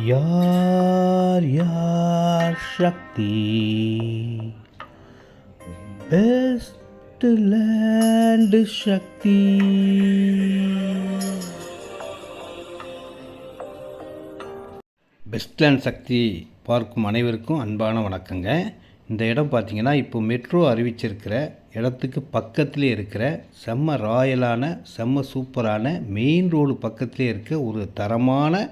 யார் யார் சக்தி? Best land சக்தி. பெஸ்ட்லேண்ட் சக்தி பார்க்கும் அனைவருக்கும் அன்பான வணக்கங்க. இந்த இடம் பார்த்தீங்கன்னா இப்போ மெட்ரோ அறிவிச்சிருக்கிற இடத்துக்கு பக்கத்திலே இருக்கிற செம்ம ராயலான செம்ம சூப்பரான மெயின் ரோடு பக்கத்திலே இருக்க ஒரு தரமான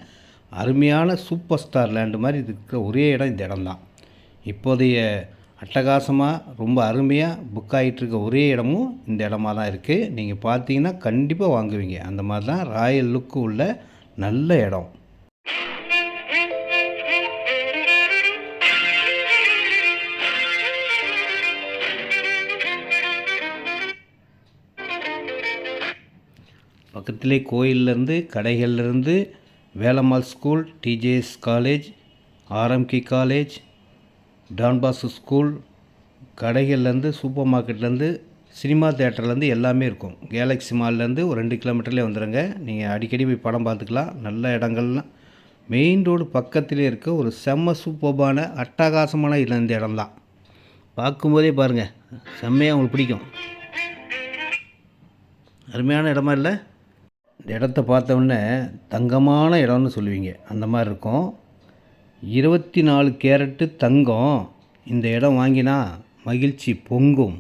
அருமையான சூப்பர் ஸ்டார் லேண்டு மாதிரி இருக்கிற ஒரே இடம் இந்த இடம்தான். இப்போதைய அட்டகாசமாக ரொம்ப அருமையாக புக் ஆகிட்டு இருக்க ஒரே இடமும் இந்த இடமா தான் இருக்குது நீங்கள் பார்த்தீங்கன்னா கண்டிப்பாக வாங்குவீங்க. அந்த மாதிரி தான் ராயல் லுக்கு உள்ள நல்ல இடம். பக்கத்திலே கோயிலேருந்து கடைகள்லேருந்து Velammal school TJS college RMK college Don Bosco school கடைகள்லேருந்து super மார்க்கெட்லேருந்து சினிமா தேட்டர்லேருந்து எல்லாமே இருக்கும். கேலக்ஸி மால்லேருந்து ஒரு ரெண்டு கிலோமீட்டர்லேயே வந்துடுங்க நீங்கள் அடிக்கடி போய் படம் பார்த்துக்கலாம். நல்ல இடங்கள்லாம். மெயின் ரோடு பக்கத்திலே இருக்க ஒரு செம்ம சூப்பர்பான அட்டகாசமான இடம் இந்த இடம்தான். பார்க்கும்போதே பாருங்கள் செம்மையாக உங்களுக்கு பிடிக்கும். அருமையான இடமா இல்லை? இடத்த பார்த்த தங்கமான இடம்னு சொல்லுவீங்க. அந்த மாதிரி இருக்கும். இருபத்தி நாலு கேரட்டு தங்கம் இந்த இடம் வாங்கினா மகிழ்ச்சி பொங்கும்.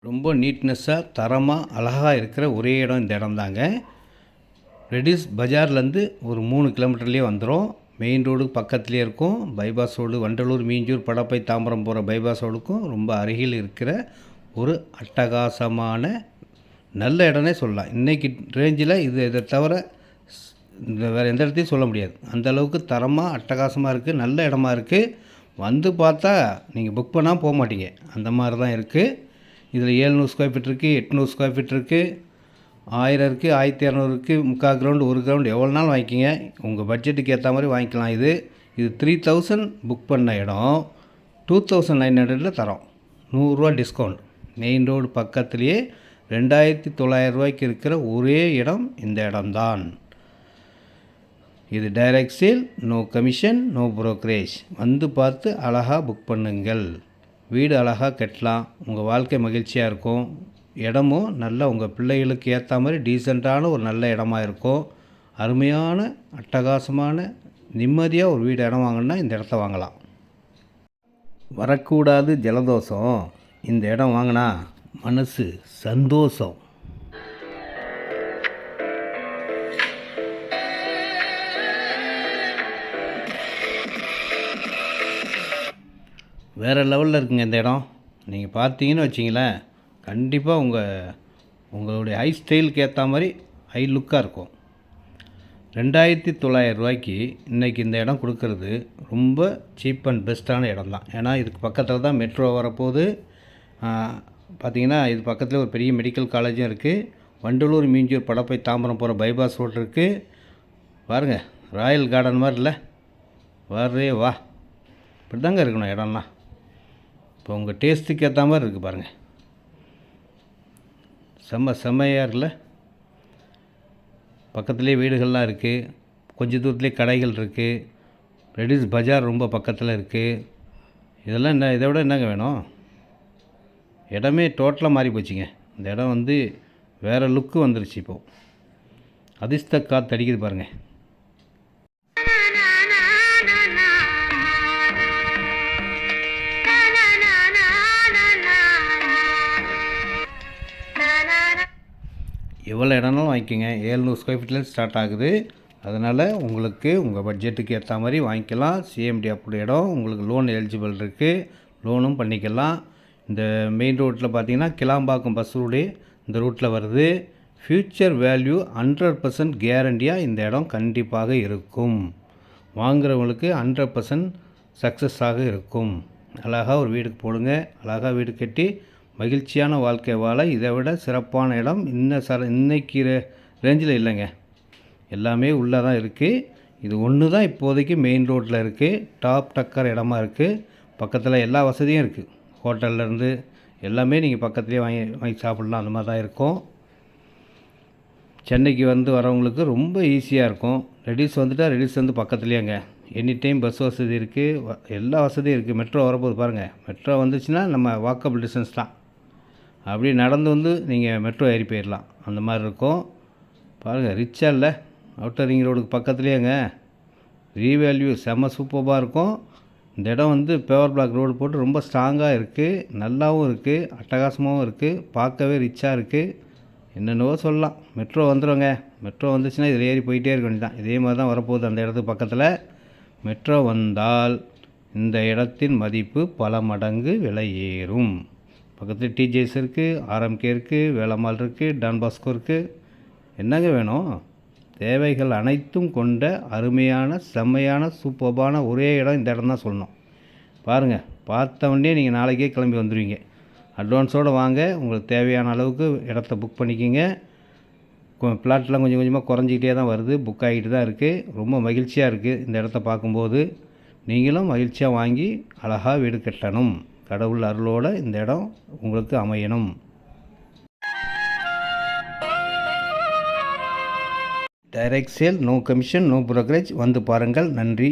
ரொம்ப நீட்னஸ்ஸாக தரமாக அழகாக இருக்கிற ஒரே இடம் இந்த இடம் தாங்க ரெடிஸ் பஜார்லேருந்து ஒரு மூணு கிலோமீட்டர்லேயே வந்துடும் மெயின் ரோடு பக்கத்துலேயே இருக்கும். பைபாஸ் ரோடு வண்டலூர் மீஞ்சூர் படப்பை தாம்பரம் போகிற பைபாஸ் ரோடுக்கும் ரொம்ப அருகில் இருக்கிற ஒரு அட்டகாசமான நல்ல இடம்னே சொல்லலாம். இன்றைக்கி ரேஞ்சில் இது இதை தவிர இந்த வேறு எந்த இடத்தையும் சொல்ல முடியாது. அந்த அளவுக்கு தரமாக அட்டகாசமாக இருக்குது நல்ல இடமா இருக்குது வந்து பார்த்தா நீங்கள் புக் பண்ணால் போக மாட்டீங்க. அந்த மாதிரி தான் இருக்குது இதில் ஏழ்நூறு ஸ்கொயர் ஃபீட் இருக்குது எட்நூறு ஸ்கொயர் ஃபீட் இருக்குது ஆயிரம் இருக்குது ஆயிரத்தி இரநூறுக்கு முக்கால் கிரவுண்டு ஒரு கிரவுண்டு எவ்வளோ நாள் வாங்கிக்கிங்க? உங்கள் பட்ஜெட்டுக்கு ஏற்ற மாதிரி வாங்கிக்கலாம். இது இது த்ரீ தௌசண்ட் புக் பண்ண இடம். டூ தௌசண்ட் நைன் ஹண்ட்ரடில் தரோம். நூறுரூவா டிஸ்கவுண்ட் மெயின் ரோடு பக்கத்துலேயே ரெண்டாயிரத்தி தொள்ளாயிரம் ரூபாய்க்கு இருக்கிற ஒரே இடம் இந்த இடம்தான். இது direct sale no commission no brokerage. வந்து பார்த்து அழகாக புக் பண்ணுங்கள். வீடு அழகாக கட்டலாம். உங்கள் வாழ்க்கை மகிழ்ச்சியாக இருக்கும். இடமும் நல்ல உங்கள் பிள்ளைகளுக்கு ஏற்ற மாதிரி டீசெண்டான ஒரு நல்ல இடமா இருக்கும். அருமையான அட்டகாசமான நிம்மதியாக ஒரு வீடு இடம் வாங்கினா இந்த இடத்த வாங்கலாம். வரக்கூடாது ஜலதோஷம். இந்த இடம் வாங்கினா மனசு சந்தோஷம். வேறு லெவலில் இருக்குங்க இந்த இடம். நீங்கள் பார்த்தீங்கன்னு வச்சிங்களேன் கண்டிப்பாக உங்கள் உங்களுடைய ஹை ஸ்டைலுக்கு ஏற்ற மாதிரி ஹை லுக்காக இருக்கும். ரெண்டாயிரத்தி தொள்ளாயிரம் ரூபாய்க்கு இன்றைக்கி இந்த இடம் கொடுக்கறது ரொம்ப சீப் அண்ட் பெஸ்ட்டான இடம் தான் ஏன்னா இதுக்கு பக்கத்தில் தான் மெட்ரோ வரப்போகுது. பார்த்தீங்கன்னா இது பக்கத்தில் ஒரு பெரிய மெடிக்கல் காலேஜும் இருக்குது வண்டலூர் மீஞ்சூர் படப்பை தாம்பரம் போகிற பைபாஸ் ரோடு இருக்குது பாருங்க ராயல் கார்டன் மாதிரி இல்லை வரே வா. இப்படி தாங்க இருக்கணும் இடம்லாம். இப்போ உங்கள் டேஸ்ட்டுக்கு ஏற்ற மாதிரி இருக்குது பாருங்கள் செம்ம செம்மையாக இல்லை பக்கத்துலேயே வீடுகள்லாம் இருக்குது கொஞ்ச தூரத்துலேயே கடைகள் இருக்குது ரெடிஸ் பஜார் ரொம்ப பக்கத்தில் இருக்குது இதெல்லாம் என்ன இதை விட என்னங்க வேணும்? இடமே டோட்டலாக மாறி போச்சுங்க. இந்த இடம் வந்து வேறு லுக்கு வந்துருச்சு இப்போது அதிர்ஷ்ட காற்று அடிக்குது பாருங்கள் எவ்வளோ இடம்னாலும் வாங்கிக்கோங்க. ஏழ்நூறு ஸ்கொயர் ஃபீட்லேருந்து ஸ்டார்ட் ஆகுது. அதனால் உங்களுக்கு உங்கள் பட்ஜெட்டுக்கு ஏற்ற மாதிரி வாங்கிக்கலாம். சிஎம்டி அப்படி இடம் உங்களுக்கு லோன் எலிஜிபிள் இருக்குது லோனும் பண்ணிக்கலாம். இந்த மெயின் ரோட்டில் பார்த்தீங்கன்னா கிளாம்பாக்கம் பஸ் ரூடு இந்த ரூட்டில் வருது. ஃப்யூச்சர் வேல்யூ ஹண்ட்ரட் பர்சன்ட் கேரண்டியாக இந்த இடம் கண்டிப்பாக இருக்கும். வாங்குறவங்களுக்கு ஹண்ட்ரட் பர்சன்ட் சக்ஸஸாக இருக்கும். அழகாக ஒரு வீடுக்கு போடுங்க. அழகாக வீடு கட்டி மகிழ்ச்சியான வாழ்க்கை வாழ இதை விட சிறப்பான இடம் இன்ன சர இன்னைக்கு ரேஞ்சில் இல்லைங்க. எல்லாமே உள்ளே தான் இருக்குது இது ஒன்று தான் இப்போதைக்கு மெயின் ரோட்டில் இருக்குது டாப் டக்கர் இடமா இருக்குது பக்கத்தில் எல்லா வசதியும் இருக்குது ஹோட்டல்லேருந்து எல்லாமே நீங்கள் பக்கத்துலேயே வாங்கி வாங்கி சாப்பிட்லாம். அந்த மாதிரி தான் இருக்கும். சென்னைக்கு வந்து வரவங்களுக்கு ரொம்ப ஈஸியாக இருக்கும். ரெடியூஸ் வந்துட்டால் ரெடியூஸ் வந்து பக்கத்துலேயேங்க. எனி டைம் பஸ் வசதி இருக்குது எல்லா வசதியும் இருக்குது மெட்ரோ வரப்போகுது பாருங்கள் மெட்ரோ வந்துச்சுன்னா நம்ம வாக்கபிள் டிஸ்டன்ஸ் தான். அப்படி நடந்து வந்து நீங்கள் மெட்ரோ ஏறி போயிடலாம் அந்த மாதிரி இருக்கும். பாருங்கள் ரிச்சாக இல்லை. அவுட்டர் ரிங் ரோடுக்கு பக்கத்துலேயேங்க. ரீவேல்யூ செம்ம சூப்பராக இருக்கும். இந்த இடம் வந்து பேவர் பிளாக் ரோடு போட்டு ரொம்ப ஸ்ட்ராங்காக இருக்குது நல்லாவும் இருக்குது அட்டகாசமாகவும் இருக்குது பார்க்கவே ரிச்சாக இருக்குது என்னென்னவோ சொல்லலாம். மெட்ரோ வந்துடுங்க மெட்ரோ வந்துச்சுன்னா இதில் ஏறி போயிட்டே இருக்க வேண்டியதான் இதே மாதிரி தான் வரப்போகுது அந்த இடத்துக்கு பக்கத்தில். மெட்ரோ வந்தால் இந்த இடத்தின் மதிப்பு பல மடங்கு விலை ஏறும். பக்கத்தில் டிஜேஸ் இருக்குது ஆர்எம்கே இருக்குது வேளம்மாள் இருக்குது டான்பாஸ்கோ இருக்குது என்னங்க வேணும்? தேவைகள் அனைத்தும் கொண்ட அருமையான செம்மையான சூப்பர்பான ஒரே இடம் இந்த இடம் தான் சொல்லணும். பாருங்கள் பார்த்த உடனே நீங்கள் நாளைக்கே கிளம்பி வந்துடுவீங்க அட்வான்ஸோடு வாங்க உங்களுக்கு தேவையான அளவுக்கு இடத்த புக் பண்ணிக்கிங்க. பிளாட்லாம் கொஞ்சம் கொஞ்சமாக குறைஞ்சிக்கிட்டே தான் வருது புக் ஆகிட்டு தான் இருக்குது ரொம்ப மகிழ்ச்சியாக இருக்குது இந்த இடத்த பார்க்கும்போது. நீங்களும் மகிழ்ச்சியாக வாங்கி அழகாக வீடு கட்டணும். கடவுள் அருளோடு இந்த இடம் உங்களுக்கு அமையணும். Direct sale no commission no brokerage வந்து பாருங்கள். நன்றி.